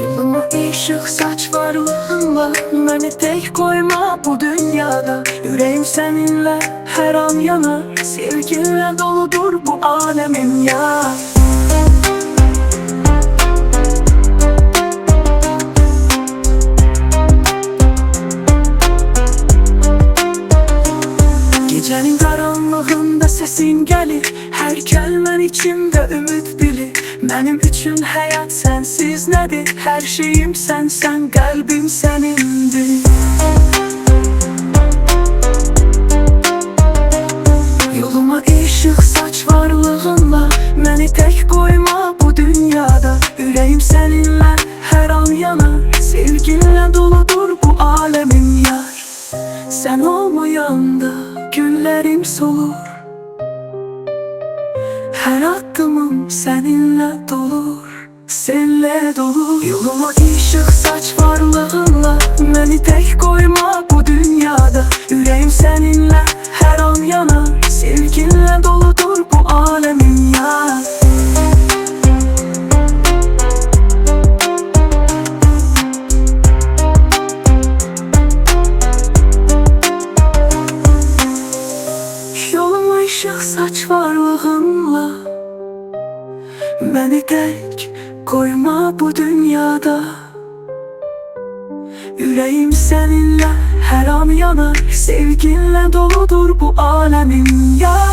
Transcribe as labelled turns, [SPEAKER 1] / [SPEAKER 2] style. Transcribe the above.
[SPEAKER 1] Yoluma ışık saç varlığınla Beni tek koyma bu dünyada. Yüreğim seninle her an yanar Sevginle doludur bu alemin ya Gecenin karanlığında sesin gelir Her kelimen içimde ümit bilir Benim için hayat sensiz nedir? Her şeyim sen sen kalbim senindir Yoluma ışık saç varlığınla Beni tek koyma bu dünyada. Yüreğim seninle her an yanar. Sevginle doludur bu alemin yar. Sen olmayanda günlerim solur Her adımım seninle dolur Seninle dolur. Yoluma ışık saç varlığınla Beni tek koyma bu dünyada. Yüreğim seninle her an yanar Sevginle doludur bu alemin ya Yoluma ışık saç varlığınla Beni tek koyma bu dünyada. Yüreğim seninle her an yanar. Sevginle doludur bu alemin ya